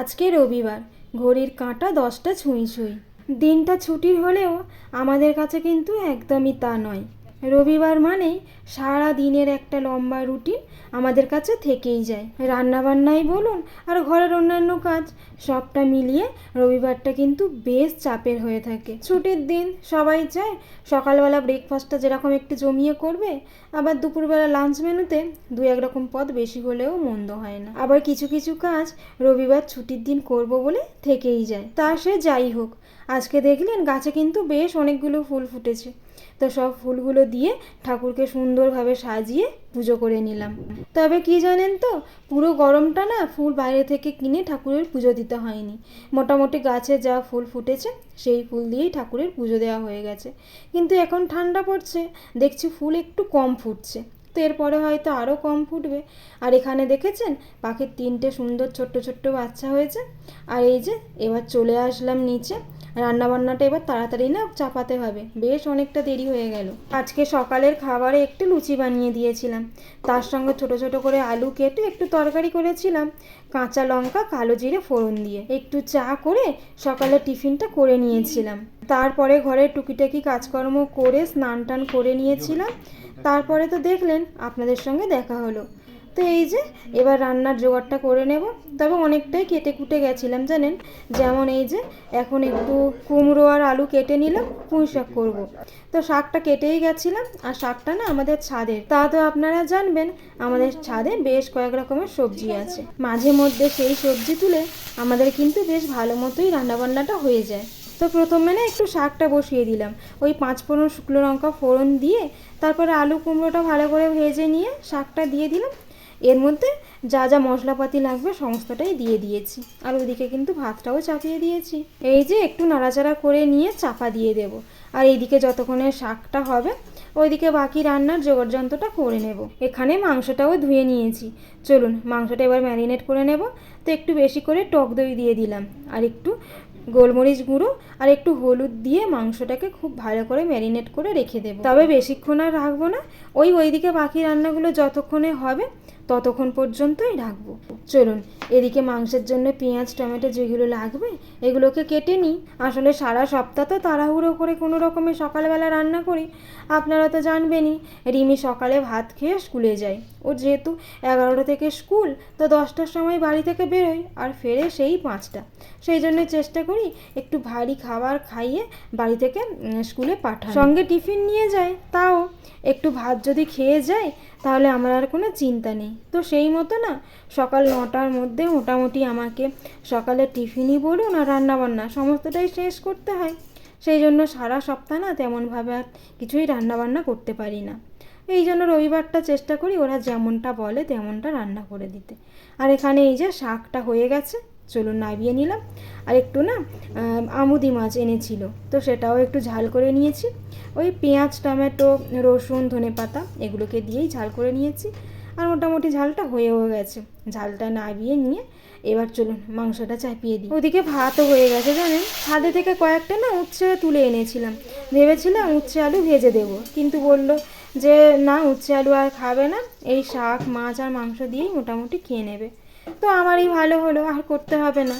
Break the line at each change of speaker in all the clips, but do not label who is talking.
আজকে রবিবার, ঘড়ির কাঁটা দশটা ছুঁই ছুঁই। দিনটা ছুটির হলেও আমাদের কাছে কিন্তু একদমই তা নয়। রবিবার মানেই সারা দিনের একটা লম্বা রুটিন আমাদের কাছে থেকেই যায়। রান্নাবান্নাই বলুন আর ঘরের অন্যান্য কাজ সবটা মিলিয়ে রবিবারটা কিন্তু বেশ চাপের হয়ে থাকে। ছুটির দিন সবাই চায় সকালবেলা ব্রেকফাস্টটা যেরকম একটু জমিয়ে করবে, আবার দুপুরবেলা লাঞ্চ মেনুতে দু এক রকম পদ বেশি হলেও মন্দ হয় না। আবার কিছু কিছু কাজ রবিবার ছুটির দিন করব বলে থেকেই যায়। তা সে যাই হোক, আজকে দেখলেন গাছে কিন্তু বেশ অনেকগুলো ফুল ফুটেছে। তো সব ফুলগুলো দিয়ে ঠাকুরকে সুন্দরভাবে সাজিয়ে পুজো করে নিলাম। তবে কি জানেন তো, পুরো গরমটা না ফুল বাইরে থেকে কিনে ঠাকুরের পুজো দিতে হয়নি। মোটামুটি গাছে যা ফুল ফুটেছে, সেই ফুল দিয়েই ঠাকুরের পুজো দেওয়া হয়ে গেছে। কিন্তু এখন ঠান্ডা পড়ছে, দেখছি ফুল একটু কম ফুটছে। তো এরপরে হয়তো আরও কম ফুটবে। আর এখানে দেখেছেন, পাখির তিনটে সুন্দর ছোট্ট ছোট্ট বাচ্চা হয়েছে। আর এই যে, এবার চলে আসলাম নিচে। রান্নাবান্নাটা এবার তাড়াতাড়ি না চাপাতে হবে। বেশ অনেকটা দেরি হয়ে গেল। আজকে সকালের খাবারে একটু লুচি বানিয়ে দিয়েছিলাম। তার সঙ্গে ছোট ছোট করে আলু কেটে একটু তরকারি করেছিলাম। কাঁচা লঙ্কা, কালো জিরে, ফোড়ন দিয়ে। একটু চা করে সকালে টিফিনটা করে নিয়েছিলাম। তারপরে ঘরের টুকিটাকি কাজকর্ম করে স্নান টান করে নিয়েছিলাম। তারপরে তো দেখলেন, আপনাদের সঙ্গে দেখা হলো। তো এই যে, এবার রান্নার জোগাড়টা করে নেব। তবে অনেকটাই কেটে কুটে গেছিলাম, জানেন? যেমন এই যে, এখন একটু কুমড়ো আর আলু কেটে নিলাম, পুঁই শাক করব। তো শাকটা কেটেই গেছিলাম, আর শাকটা না আমাদের ছাদের। তা তো আপনারা জানবেন, আমাদের ছাদে বেশ কয়েক রকমের সবজি আছে। মাঝে মধ্যে সেই সবজি তুলে আমাদের কিন্তু বেশ ভালো মতোই রান্নাবান্নাটা হয়ে যায়। তো প্রথমে না একটু শাকটা বসিয়ে দিলাম। ওই পাঁচ ফোড়ন শুকনো লঙ্কা ফোড়ন দিয়ে, তারপরে আলু কুমড়োটা ভালো করে ভেজে নিয়ে শাকটা দিয়ে দিলাম। এর মধ্যে যা যা মশলাপাতি লাগবে সমস্তটাই দিয়ে দিয়েছি। আর ওইদিকে কিন্তু ভাতটাও চাপিয়ে দিয়েছি। এই যে একটু নাড়াচাড়া করে নিয়ে চাপা দিয়ে দেব। আর এইদিকে যতক্ষণে শাকটা হবে, ওইদিকে বাকি রান্নার জোগাড় যন্ত্রটা করে নেব। এখানে মাংসটাও ধুয়ে নিয়েছি। চলুন, মাংসটা এবার ম্যারিনেট করে নেব। তো একটু বেশি করে টক দই দিয়ে দিলাম। আর একটু গোলমরিচ গুঁড়ো আর একটু হলুদ দিয়ে মাংসটাকে খুব ভালো করে ম্যারিনেট করে রেখে দেবো। তবে বেশিক্ষণ আর রাখব না। ওই ওইদিকে বাকি রান্নাগুলো যতক্ষণে হবে ততক্ষণ পর্যন্তই রাখব। চলুন, এদিকে মাংসের জন্য পেঁয়াজ, টমেটো যেগুলো লাগবে, এগুলোকে কেটে নিই। আসলে সারা সপ্তাহ তো তাড়াহুড়ো করে কোনো রকমে সকালবেলা রান্না করি। আপনারা তো জানবেনই, রিমি সকালে ভাত খেয়ে স্কুলে যায়। ও যেহেতু এগারোটা থেকে স্কুল, তো দশটার সময় বাড়ি থেকে বেরোয় আর ফেরে সেই পাঁচটা। সেই জন্য চেষ্টা করি একটু ভারী খাবার খাইয়ে বাড়ি থেকে স্কুলে পাঠাই সঙ্গে টিফিন নিয়ে যায়, তাও একটু ভাত যদি খেয়ে যায়, তাহলে আমার আর কোনো চিন্তা নেই। তো সেই মতো না, সকাল নটার মধ্যে মোটামুটি আমাকে সকালে টিফিনই বলুন আর রান্নাবান্না সমস্তটাই শেষ করতে হয়। সেই জন্য সারা সপ্তাহ না তেমনভাবে আর কিছুই রান্নাবান্না করতে পারি না। এই জন্য রবিবারটা চেষ্টা করি ওরা যেমনটা বলে তেমনটা রান্না করে দিতে। আর এখানে এই যে শাকটা হয়ে গেছে, চলুন নাবিয়ে নিলাম। আর একটু না আমুদি মাছ এনেছিল, তো সেটাও একটু ঝাল করে নিয়েছি। ওই পেঁয়াজ, টমেটো, রসুন ধনে পাতা এগুলোকে দিয়েই ঝাল করে নিয়েছি। আর মোটামুটি ঝালটা হয়েও গেছে। ঝালটা নাবিয়ে নিয়ে এবার চলুন মাংসটা চাপিয়ে দিই। ওদিকে ভাতও হয়ে গেছে জানেন? ছাদে থেকে কয়েকটা না উচ্ছে তুলে এনেছিলাম। ভেবেছিলাম উচ্ছে আলু ভেজে দেবো, কিন্তু বলল যে না, উচ্ছে আলু আর খাবে না। এই শাক, মাছ আর মাংস দিয়েই মোটামুটি খেয়ে নেবে। তো আমারই ভালো হলো, আর করতে হবে না।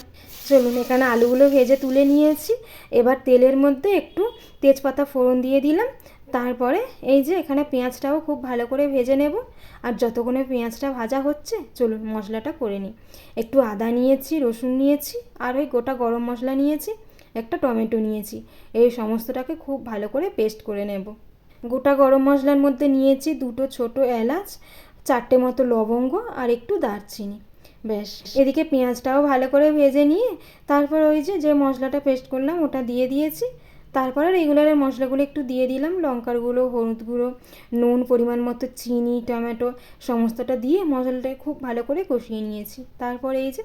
চলুন, এখানে আলুগুলো ভেজে তুলে নিয়েছি। এবার তেলের মধ্যে একটু তেজপাতা ফোড়ন দিয়ে দিলাম। তারপরে এই যে এখানে পেঁয়াজটাও খুব ভালো করে ভেজে নেব। আর যতক্ষণে পেঁয়াজটা ভাজা হচ্ছে, চলুন মশলাটা করে নিই। একটু আদা নিয়েছি, রসুন নিয়েছি, আর ওই গোটা গরম মশলা নিয়েছি, একটা টমেটো নিয়েছি। এই সমস্তটাকে খুব ভালো করে পেস্ট করে নেব। গোটা গরম মশলার মধ্যে নিয়েছি দুটো ছোট এলাচ, চারটে মতো লবঙ্গ, আর একটু দারচিনি। ব্যাস এদিকে পেঁয়াজটাও ভালো করে ভেজে নিয়ে তারপর ওই যে যে মশলাটা পেস্ট করলাম ওটা দিয়ে দিয়েছি। তারপরে রেগুলারের মশলাগুলো একটু দিয়ে দিলাম। লঙ্কার গুঁড়ো, হলুদ গুঁড়ো, নুন, পরিমাণ মতো চিনি, টমেটো সমস্তটা দিয়ে মশলাটা খুব ভালো করে কষিয়ে নিয়েছি। তারপরে এই যে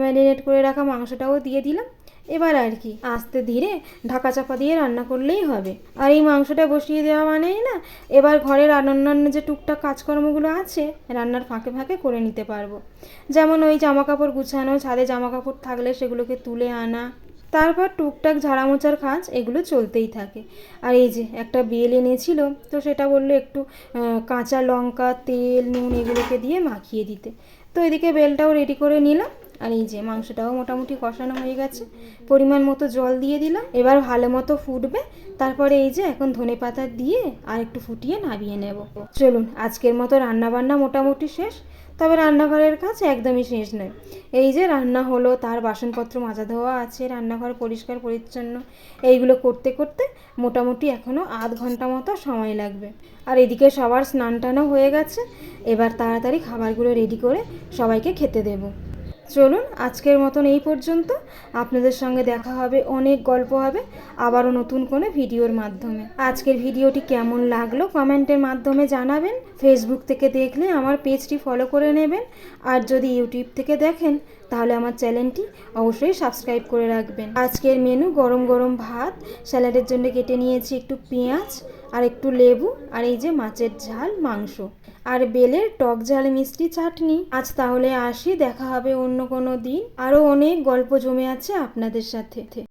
ম্যারিনেট করে রাখা মাংসটাও দিয়ে দিলাম। এবার আর কি, আস্তে ধীরে ঢাকা চাপা দিয়ে রান্না করলেই হবে। আর এই মাংসটা বসিয়ে দেওয়া মানেই না, এবার ঘরের আর অন্যান্য যে টুকটাক কাজকর্মগুলো আছে, রান্নার ফাঁকে ফাঁকে করে নিতে পারব। যেমন ওই জামা কাপড় গুছানো, ছাদে জামা কাপড় থাকলে সেগুলোকে তুলে আনা, তারপর টুকটাক ঝাড়া মোছার কাজ, এগুলো চলতেই থাকে। আর এই যে একটা বেল এনেছিল, তো সেটা বলল একটু কাঁচা লঙ্কা, তেল, নুন এগুলোকে দিয়ে মাখিয়ে দিতে। তো এদিকে বেলটাও রেডি করে নিলাম আর এই যে মাংসটাও মোটামুটি কষানো হয়ে গেছে। পরিমাণ মতো জল দিয়ে দিলাম, এবার ভালো মতো ফুটবে। তারপরে এই যে এখন ধনে পাতা দিয়ে আর একটু ফুটিয়ে নামিয়ে নেব। চলুন, আজকের মতো রান্না বান্না মোটামুটি শেষ। তবে রান্নাঘরের কাজ একদমই শেষ নয়। এই যে রান্না হলো, তার বাসনপত্র মাজা ধোয়া আছে, রান্নাঘর পরিষ্কার পরিচ্ছন্ন। এইগুলো করতে করতে মোটামুটি এখনও আধ ঘণ্টা মতো সময় লাগবে। আর এদিকে সবার স্নান টানও হয়ে গেছে। এবার তাড়াতাড়ি খাবারগুলো রেডি করে সবাইকে খেতে দেবো। চলুন, আজকের মতন এই পর্যন্ত। আপনাদের সঙ্গে দেখা হবে, অনেক গল্প হবে, আবারও নতুন কোনো ভিডিওর মাধ্যমে। আজকের ভিডিওটি কেমন লাগল কমেন্টের মাধ্যমে জানাবেন। ফেসবুক থেকে দেখলে আমার পেজটি ফলো করে নেবেন। আর যদি ইউটিউব থেকে দেখেন, তাহলে আমার চ্যানেলটি অবশ্যই সাবস্ক্রাইব করে রাখবেন। আজকের মেনু গরম গরম ভাত। স্যালাডের জন্য কেটে নিয়েছি একটু পেঁয়াজ। আর একটু লেবু আর এই যে মাছের ঝাল, মাংস। আর বেলের টক ঝাল, মিষ্টি চাটনি। আজ তাহলে আসি, দেখা হবে অন্য কোনো দিন। আরও অনেক গল্প জমে আছে আপনাদের সাথে।